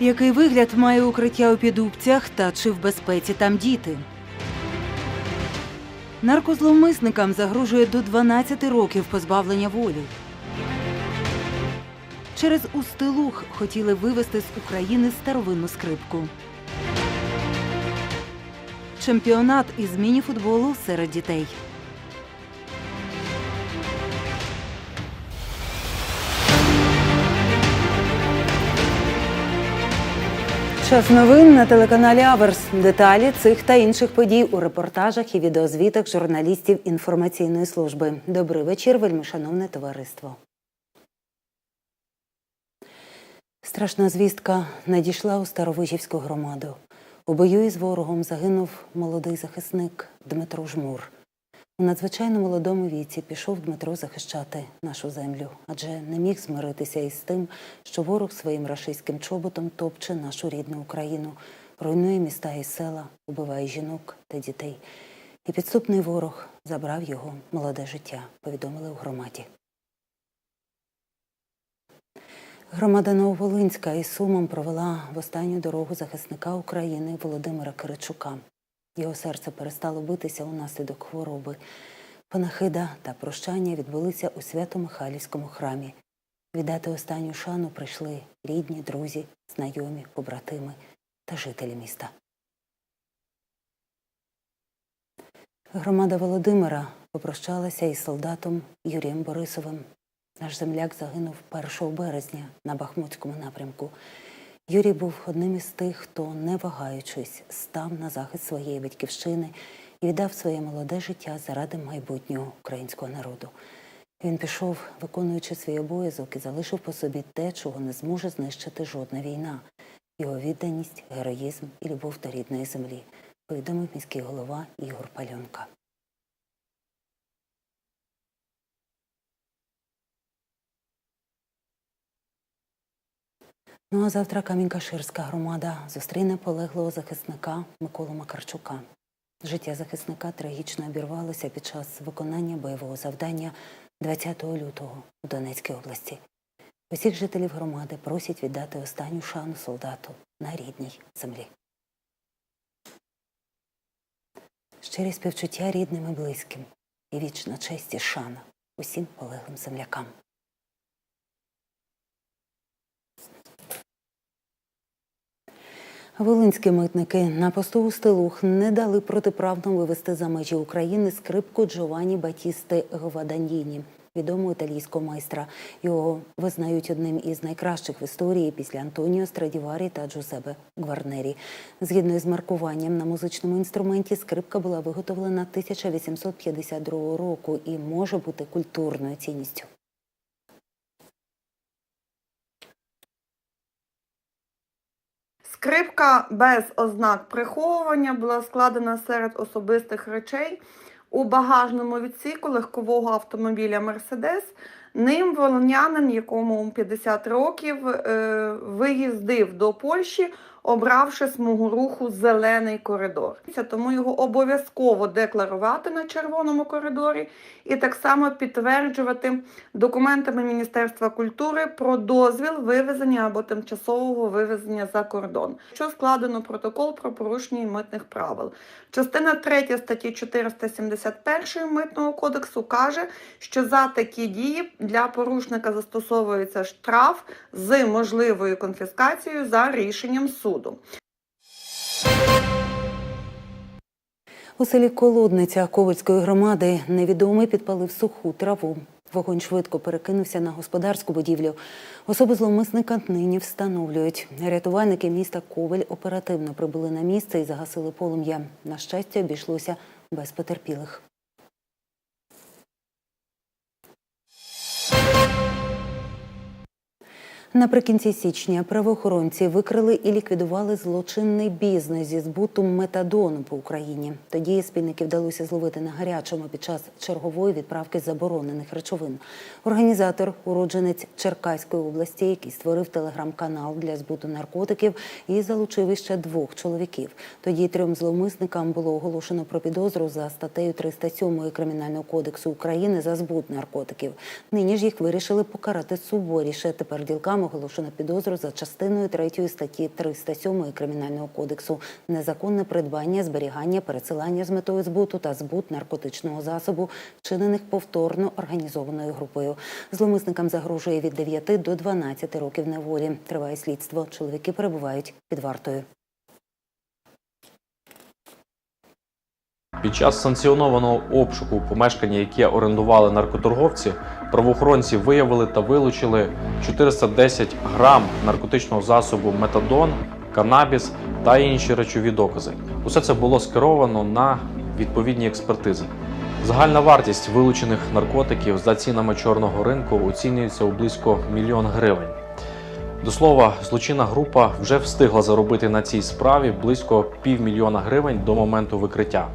Який вигляд має укриття у підубцях та чи в безпеці там діти? Наркозловмисникам загрожує до 12 років позбавлення волі. Через Устилух хотіли вивезти з України старовинну скрипку. Чемпіонат із мініфутболу серед дітей. Час новин на телеканалі Аверс. Деталі цих та інших подій у репортажах і відеозвітах журналістів інформаційної служби. Добрий вечір, вельмишановне товариство. Страшна звістка надійшла у Старовижівську громаду. У бою із ворогом загинув молодий захисник Дмитро Жмур. У надзвичайно молодому віці пішов Дмитро захищати нашу землю, адже не міг змиритися із тим, що ворог своїм рашистським чоботом топче нашу рідну Україну, руйнує міста і села, убиває жінок та дітей. І підступний ворог забрав його молоде життя, повідомили у громаді. Громада Нововолинська із Сумом провела в останню дорогу захисника України Володимира Киричука. Його серце перестало битися унаслідок хвороби. Панахида та прощання відбулися у Свято-Михайлівському храмі. Віддати останню шану прийшли рідні, друзі, знайомі, побратими та жителі міста. Громада Володимира попрощалася із солдатом Юрієм Борисовим. Наш земляк загинув 1 березня на Бахмутському напрямку. Юрій був одним із тих, хто, не вагаючись, став на захист своєї батьківщини і віддав своє молоде життя заради майбутнього українського народу. Він пішов, виконуючи свій обов'язок, і залишив по собі те, чого не зможе знищити жодна війна його відданість, героїзм і любов до рідної землі, повідомив міський голова Ігор Пальонка. Ну а завтра Камінь-Каширська громада зустріне полеглого захисника Миколу Макарчука. Життя захисника трагічно обірвалося під час виконання бойового завдання 20 лютого у Донецькій області. Усіх жителів громади просять віддати останню шану солдату на рідній землі. Щирі співчуття рідним і близьким і вічна честь і шана усім полеглим землякам. Волинські митники на посту у Стилух не дали протиправно вивезти за межі України скрипку Джованні Батісти Гваданьїні, відомого італійського майстра. Його визнають одним із найкращих в історії після Антоніо Страдіварі та Джузепе Гварнері. Згідно із маркуванням на музичному інструменті, скрипка була виготовлена 1852 року і може бути культурною цінністю. Скрипка без ознак приховування була складена серед особистих речей у багажному відсіку легкового автомобіля Мерседес. Ним волонянин, якому 50 років, е, виїздив до Польщі, обравши смугу руху зелений коридор. Тому його обов'язково декларувати на червоному коридорі і так само підтверджувати документами Міністерства культури про дозвіл вивезення або тимчасового вивезення за кордон, що складено протокол про порушення митних правил. Частина 3 статті 471 митного кодексу каже, що за такі дії для порушника застосовується штраф з можливою конфіскацією за рішенням суду. У селі Колодниця Ковальської громади невідомий підпалив суху траву. Вогонь швидко перекинувся на господарську будівлю. Особи зловмисника нині встановлюють. Рятувальники міста Коваль оперативно прибули на місце і загасили полум'я. На щастя, обійшлося без потерпілих. Наприкінці січня правоохоронці викрили і ліквідували злочинний бізнес зі збуту метадону по Україні. Тоді спільники вдалося зловити на гарячому під час чергової відправки заборонених речовин. Організатор, уродженець Черкаської області, який створив телеграм-канал для збуту наркотиків і залучив іще двох чоловіків. Тоді трьом зловмисникам було оголошено про підозру за статтею 307 Кримінального кодексу України за збут наркотиків. Нині ж їх вирішили покарати суворіше. Тепер ділками оголошено підозру за частиною 3 статті 307 Кримінального кодексу незаконне придбання, зберігання, пересилання з метою збуту та збут наркотичного засобу, вчинених повторно організованою групою. Зломисникам загрожує від 9 до 12 років неволі. Триває слідство. Чоловіки перебувають під вартою. Під час санкціонованого обшуку у помешканні, яке орендували наркоторговці, правоохоронці виявили та вилучили 410 грам наркотичного засобу метадон, канабіс та інші речові докази. Усе це було скеровано на відповідні експертизи. Загальна вартість вилучених наркотиків за цінами чорного ринку оцінюється у близько мільйон гривень. До слова, злочинна група вже встигла заробити на цій справі близько півмільйона гривень до моменту викриття.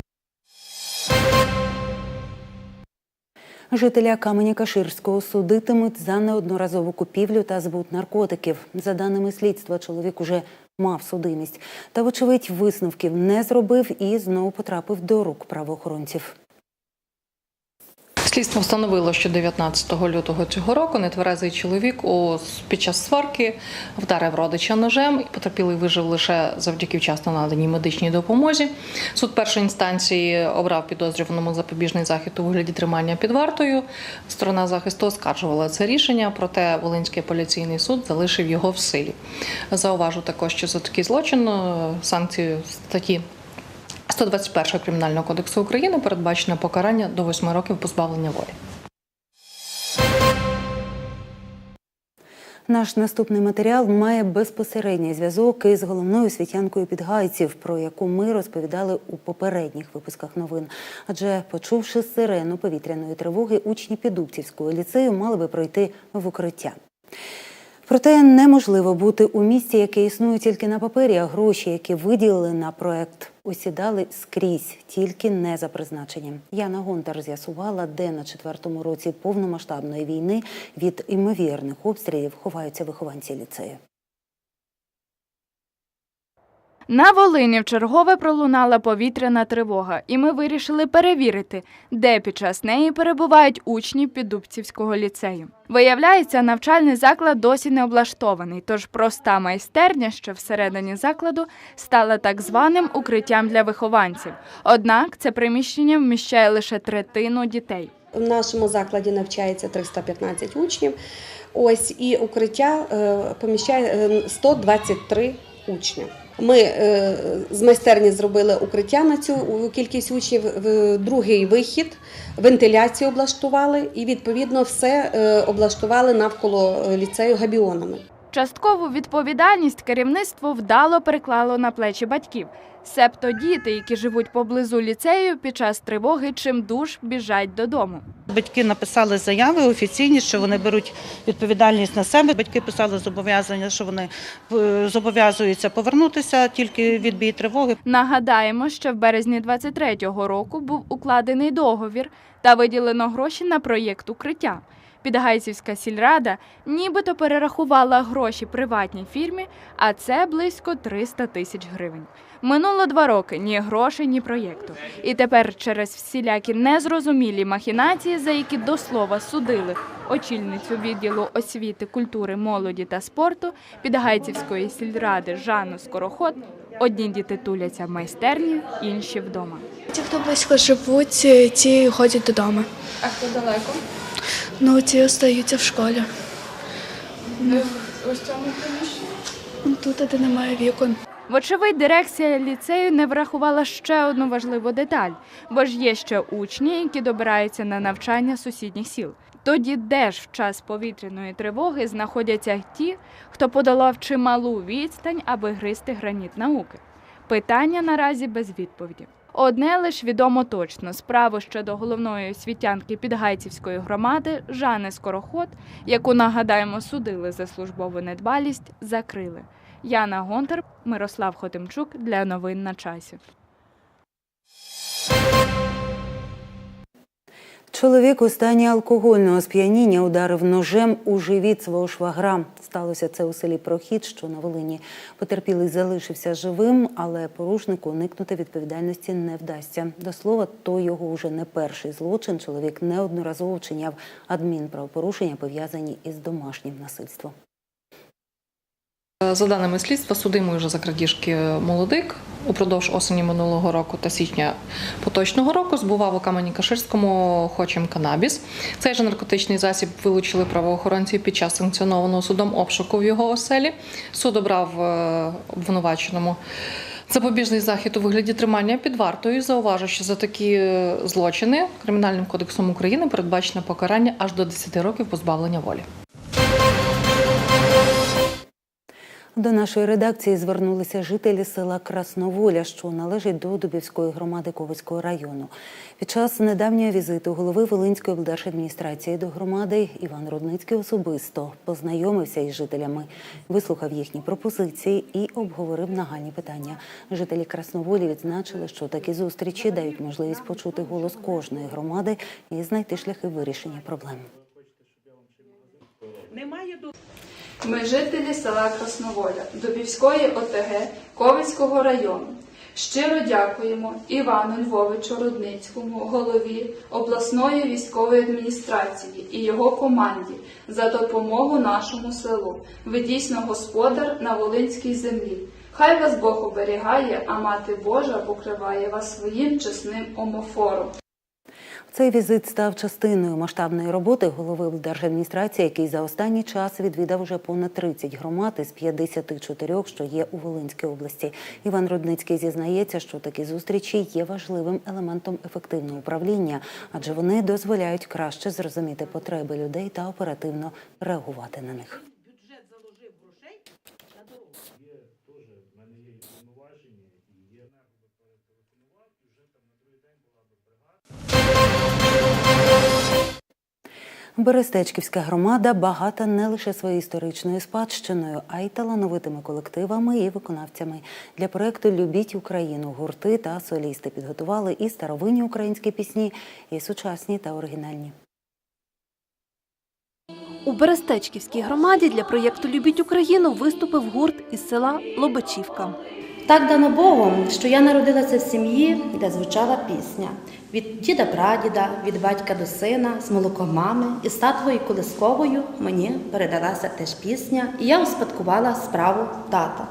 Жителя Каменя-Каширського судитимуть за неодноразову купівлю та збут наркотиків. За даними слідства, чоловік уже мав судимість. Та, вочевидь, висновків не зробив і знову потрапив до рук правоохоронців. Слідство встановило, що 19 лютого цього року нетверезий чоловік у під час сварки вдарив родича ножем. Потерпілий вижив лише завдяки вчасно наданій медичній допомозі. Суд першої інстанції обрав підозрюваному запобіжний захід у вигляді тримання під вартою. Сторона захисту оскаржувала це рішення, проте Волинський апеляційний суд залишив його в силі. Зауважу також, що за такий злочин е, санкцію статті 121 Кримінального кодексу України передбачено покарання до 8 років позбавлення волі. Наш наступний матеріал має безпосередній зв'язок із головною світянкою підгайців, про яку ми розповідали у попередніх випусках новин. Адже, почувши сирену повітряної тривоги, учні Підубцівського ліцею мали би пройти в укриття. Проте неможливо бути у місті, яке існує тільки на папері, а гроші, які виділили на проект, осідали скрізь, тільки не за призначенням. Яна Гонтар з'ясувала, де на четвертому році повномасштабної війни від імовірних обстрілів ховаються вихованці ліцею. На Волині вчергове пролунала повітряна тривога, і ми вирішили перевірити, де під час неї перебувають учні Піддубцівського ліцею. Виявляється, навчальний заклад досі не облаштований, тож проста майстерня, що всередині закладу, стала так званим укриттям для вихованців. Однак це приміщення вміщає лише третину дітей. В нашому закладі навчається 315 учнів. Ось і укриття е, поміщає е, 123 учня. Ми е, з майстерні зробили укриття на цю кількість учнів, другий вихід, вентиляцію облаштували і відповідно все е, облаштували навколо е, ліцею габіонами. Часткову відповідальність керівництво вдало переклало на плечі батьків. Себто діти, які живуть поблизу ліцею, під час тривоги чимдуж біжать додому. Батьки написали заяви офіційні, що вони беруть відповідальність на себе. Батьки писали зобов'язання, що вони е, зобов'язуються повернутися тільки відбій тривоги. Нагадаємо, що в березні 23-го року був укладений договір та виділено гроші на проєкт укриття. Підгайцівська сільрада нібито перерахувала гроші приватній фірмі, а це близько 300 тисяч гривень. Минуло два роки ні грошей, ні проєкту. І тепер через всілякі незрозумілі махінації, за які до слова судили очільницю відділу освіти, культури, молоді та спорту Підгайцівської сільради Жанну Скороход, одні діти туляться в майстерні, інші вдома. Ті, хто близько живуть, ті ходять додому. А хто далеко? Ну, ті остаються в школі. Ось цьому приміщенні. Ну, Тут, де немає вікон. Вочевидь, дирекція ліцею не врахувала ще одну важливу деталь, бо ж є ще учні, які добираються на навчання сусідніх сіл. Тоді де ж в час повітряної тривоги знаходяться ті, хто подолав чималу відстань, аби гризти граніт науки? Питання наразі без відповіді. Одне лиш відомо точно: справу щодо головної освітянки Підгайцівської громади Жани Скороход, яку нагадаємо судили за службову недбалість, закрили. Яна Гонтар, Мирослав Хотимчук для новин на часі. Чоловік у стані алкогольного сп'яніння ударив ножем у живіт свого швагра. Сталося це у селі Прохід, що на Волині. Потерпілий залишився живим, але порушнику уникнути відповідальності не вдасться. До слова, то його уже не перший злочин. Чоловік неодноразово вчиняв адмінправопорушення, пов'язані із домашнім насильством. За даними слідства, судимий вже за крадіжки молодик упродовж осені минулого року та січня поточного року збував у Кам'яні-Каширському хочем канабіс. Цей же наркотичний засіб вилучили правоохоронці під час санкціонованого судом обшуку в його оселі. Суд обрав е, обвинуваченому запобіжний захід у вигляді тримання під вартою. Зауважу, що за такі е, злочини Кримінальним кодексом України передбачено покарання аж до 10 років позбавлення волі. До нашої редакції звернулися жителі села Красноволя, що належить до Дубівської громади Ковицького району. Під час недавнього візиту голови Волинської облдержадміністрації до громади Іван Рудницький особисто познайомився із жителями, вислухав їхні пропозиції і обговорив нагальні питання. Жителі Красноволі відзначили, що такі зустрічі дають можливість почути голос кожної громади і знайти шляхи вирішення проблем. Ми жителі села Красноволя, Дубівської ОТГ Ковицького району. Щиро дякуємо Івану Львовичу Рудницькому, голові обласної військової адміністрації і його команді за допомогу нашому селу. Ви дійсно господар на Волинській землі. Хай вас Бог оберігає, а мати Божа покриває вас своїм чесним омофором. Цей візит став частиною масштабної роботи голови облдержадміністрації, який за останній час відвідав вже понад 30 громад із 54, що є у Волинській області. Іван Рудницький зізнається, що такі зустрічі є важливим елементом ефективного управління, адже вони дозволяють краще зрозуміти потреби людей та оперативно реагувати на них. Берестечківська громада багата не лише своєю історичною спадщиною, а й талановитими колективами і виконавцями. Для проекту Любіть Україну гурти та солісти підготували і старовинні українські пісні, і сучасні та оригінальні. У Берестечківській громаді для проєкту Любіть Україну виступив гурт із села Лобачівка. Так дано Богом, що я народилася в сім'ї, де звучала пісня від діда прадіда, від батька до сина, з молоком мами, і з татовою колисковою мені передалася теж пісня, і я успадкувала справу тата.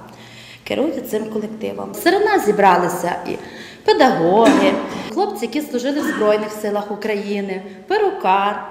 Керую цим колективом. Серед нас зібралися і педагоги, хлопці, які служили в Збройних силах України, перукар,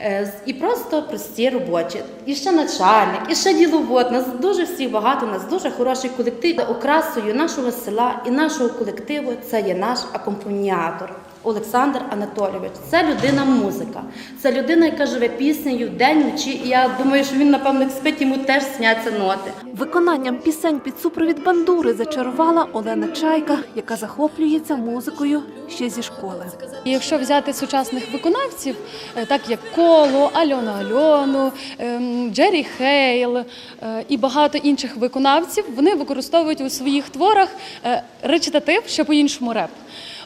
е, і просто прості робочі. І ще начальник, і ще діловод. Нас дуже всіх багато, нас дуже хороший колектив. Окрасою нашого села і нашого колективу це є наш акомпаніатор. Олександр Анатолійович, це людина музика, це людина, яка живе піснею день вночі. І я думаю, що він, напевно, як спить, йому теж сняться ноти. Виконанням пісень під супровід бандури зачарувала Олена Чайка, яка захоплюється музикою ще зі школи. Якщо взяти сучасних виконавців, е, так як Коло, Альону Альону, ем, Джері Хейл е, і багато інших виконавців, вони використовують у своїх творах е, речитатив, що по-іншому реп.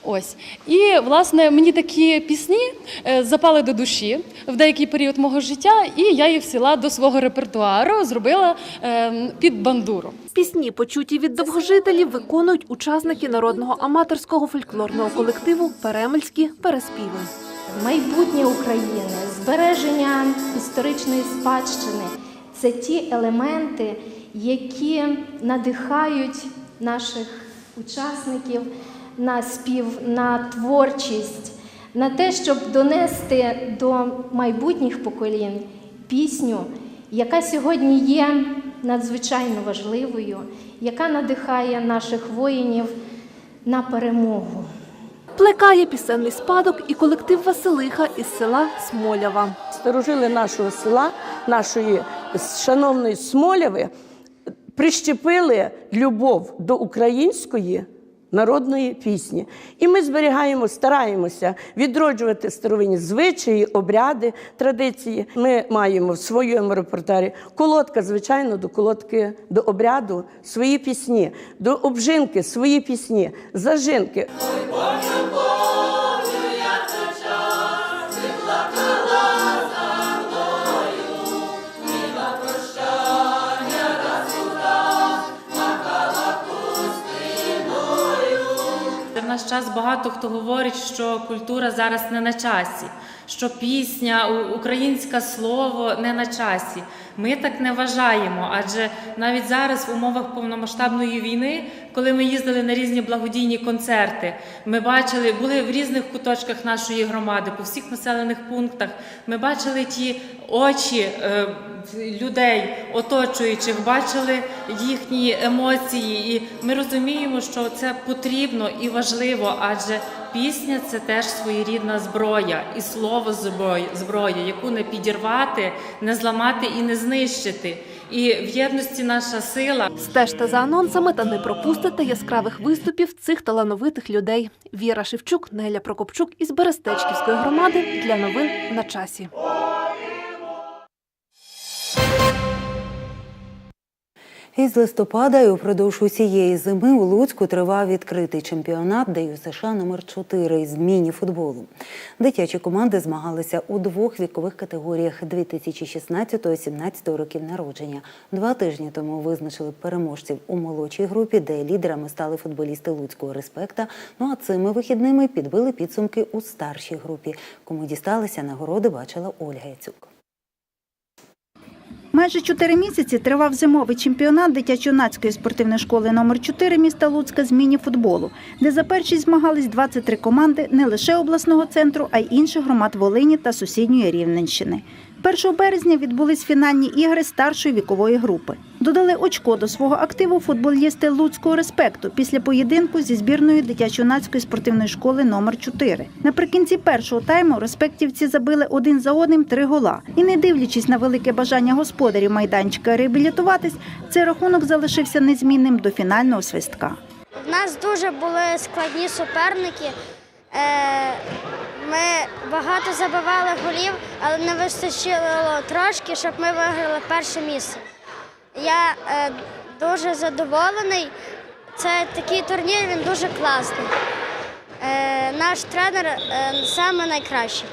Ось і власне мені такі пісні е, запали до душі в деякий період мого життя, і я їх всіла до свого репертуару, зробила ем, під бандуру. Пісні, почуті від довгожителів, виконують учасники народного аматорського фольклорного колективу Перемельські переспіви. Майбутнє України, збереження історичної спадщини це ті елементи, які надихають наших учасників на спів, на творчість, на те, щоб донести до майбутніх поколінь пісню, яка сьогодні є надзвичайно важливою, яка надихає наших воїнів на перемогу. Плекає пісенний спадок і колектив Василиха із села Смолява. Старожили нашого села, нашої шановної Смоляви, прищепили любов до української народної пісні. І ми зберігаємо, стараємося відроджувати старовинні звичаї, обряди, традиції. Ми маємо в своєму репертуарі колодка, звичайно, до колодки, до обряду свої пісні, до обжинки свої пісні, зажинки. Наш час багато хто говорить, що культура зараз не на часі, що пісня, українське слово не на часі. Ми так не вважаємо, адже навіть зараз в умовах повномасштабної війни, коли ми їздили на різні благодійні концерти, ми бачили, були в різних куточках нашої громади, по всіх населених пунктах. Ми бачили ті очі е, людей, оточуючих, бачили їхні емоції, і ми розуміємо, що це потрібно і важливо, адже пісня це теж своєрідна зброя, і слово зброя, яку не підірвати, не зламати і не знищити. І в єдності наша сила. Стежте за анонсами та не пропустите яскравих виступів цих талановитих людей. Віра Шевчук, Неля Прокопчук із Берестечківської громади для новин на часі. Із листопада і упродовж усієї зими у Луцьку тривав відкритий чемпіонат ДЮСШ номер 4 із міні-футболу. Дитячі команди змагалися у двох вікових категоріях 2016-17 років народження. Два тижні тому визначили переможців у молодшій групі, де лідерами стали футболісти Луцького респекта. Ну а цими вихідними підбили підсумки у старшій групі. Кому дісталися нагороди, бачила Ольга Яцюк. Майже чотири місяці тривав зимовий чемпіонат дитячо-юнацької спортивної школи номер 4 міста Луцька з міні-футболу, де за першість змагались 23 команди не лише обласного центру, а й інших громад Волині та сусідньої Рівненщини. 1 березня відбулись фінальні ігри старшої вікової групи. Додали очко до свого активу футболісти Луцького респекту після поєдинку зі збірною дитячо-юнацької спортивної школи номер 4 Наприкінці першого тайму респектівці забили один за одним три гола. І не дивлячись на велике бажання господарів майданчика реабілітуватись, цей рахунок залишився незмінним до фінального свистка. В нас дуже були складні суперники. Ми багато забивали голів, але не вистачило трошки, щоб ми виграли перше місце. Я е, дуже задоволений. Це такий турнір, він дуже класний. Е, Наш тренер е, саме найкращий.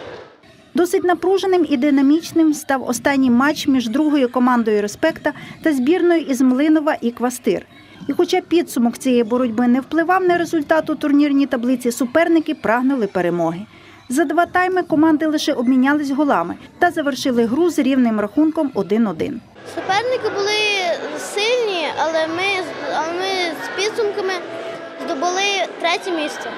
Досить напруженим і динамічним став останній матч між другою командою Респекта та збірною із Млинова і Квастир. І хоча підсумок цієї боротьби не впливав на результат у турнірній таблиці, суперники прагнули перемоги. За два тайми команди лише обмінялись голами та завершили гру з рівним рахунком 1-1. Суперники були сильні, але ми, але ми з підсумками здобули третє місце.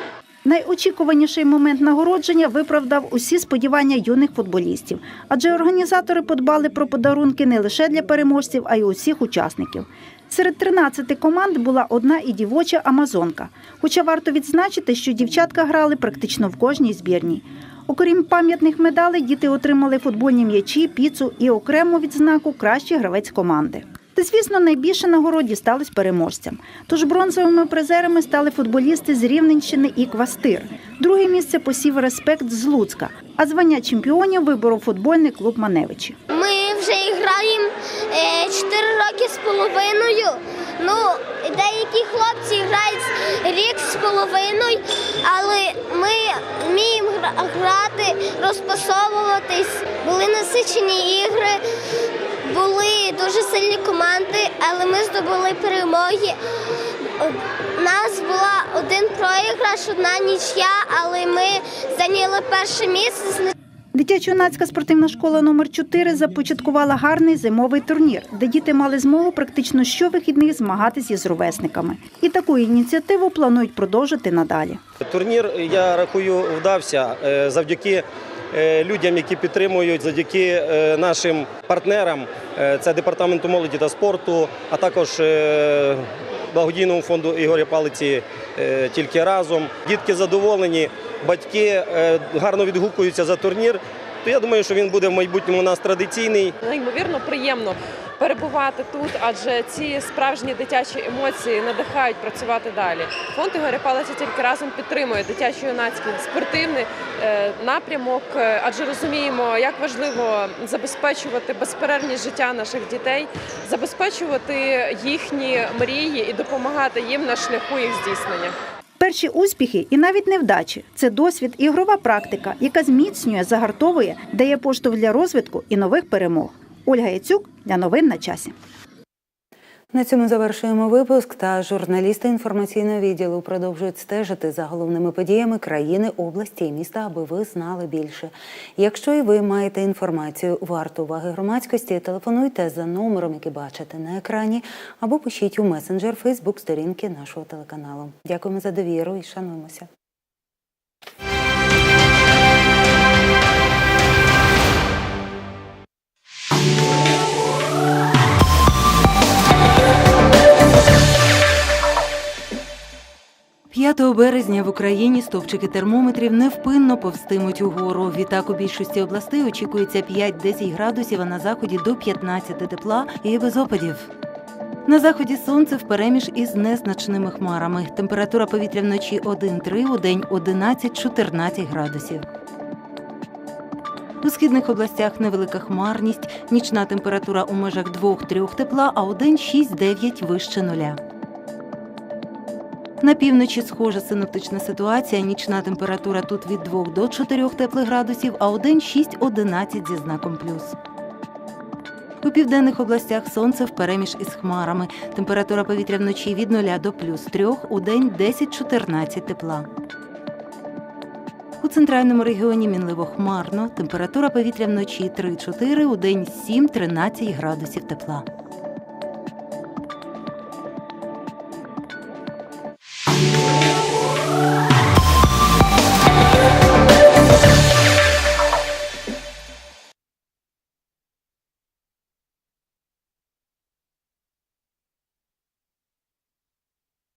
Найочікуваніший момент нагородження виправдав усі сподівання юних футболістів, адже організатори подбали про подарунки не лише для переможців, а й усіх учасників. Серед 13 команд була одна і дівоча Амазонка. Хоча варто відзначити, що дівчатка грали практично в кожній збірній. Окрім пам'ятних медалей, діти отримали футбольні м'ячі, піцу і окрему відзнаку Кращий гравець команди. Та, звісно, найбільше нагород дістались переможцям. Тож бронзовими призерами стали футболісти з Рівненщини і Квастир. Друге місце посів респект з Луцька, а звання чемпіонів виборов футбольний клуб Маневичі. Ми 4 роки з половиною. Ну, деякі хлопці грають рік з половиною, але ми вміємо грати, розпасовуватись. Були насичені ігри, були дуже сильні команди, але ми здобули перемоги. У нас була один проіграш, одна нічия, але ми зайняли перше місце. Дитячо-юнацька спортивна школа номер 4 започаткувала гарний зимовий турнір, де діти мали змогу практично щовихідних змагатися із ровесниками. І таку ініціативу планують продовжити надалі. Турнір, я рахую, вдався е, завдяки е, людям, які підтримують, завдяки е, нашим партнерам. Це департаменту молоді та спорту, а також благодійному фонду Ігоря Палиці тільки разом. Дітки задоволені, батьки е, гарно відгукуються за турнір. То я думаю, що він буде в майбутньому у нас традиційний. Неймовірно приємно перебувати тут, адже ці справжні дитячі емоції надихають працювати далі. Фонд Ігоря Палиця тільки разом підтримує дитячо-юнацький спортивний е, напрямок, е, адже розуміємо, як важливо забезпечувати безперервність життя наших дітей, забезпечувати їхні мрії і допомагати їм на шляху їх здійснення. Перші успіхи і навіть невдачі це досвід і ігрова практика, яка зміцнює, загартовує, дає поштовх для розвитку і нових перемог. Ольга Яцюк для новин на часі. На цьому завершуємо випуск. Та журналісти інформаційного відділу продовжують стежити за головними подіями країни, області і міста, аби ви знали більше. Якщо і ви маєте інформацію варту уваги громадськості, телефонуйте за номером, який бачите на екрані, або пишіть у месенджер Фейсбук сторінки нашого телеканалу. Дякуємо за довіру і шануємося. «5 березня в Україні стовпчики термометрів невпинно повстимуть угору. Відтак у більшості областей очікується 5-10 градусів, а на заході до 15 тепла і без опадів. На заході сонце впереміж із незначними хмарами. Температура повітря вночі 1-3, у день 11-14 градусів. У східних областях невелика хмарність, нічна температура у межах 2-3 тепла, а у день 6-9 вище нуля. На півночі схожа синоптична ситуація. Нічна температура тут від 2 до 4 теплих градусів, а день 6-11 зі знаком плюс. У південних областях сонце впереміж із хмарами. Температура повітря вночі від 0 до плюс 3, у день 10-14 тепла. У центральному регіоні мінливо хмарно. Температура повітря вночі 3-4, у день 7-13 градусів тепла.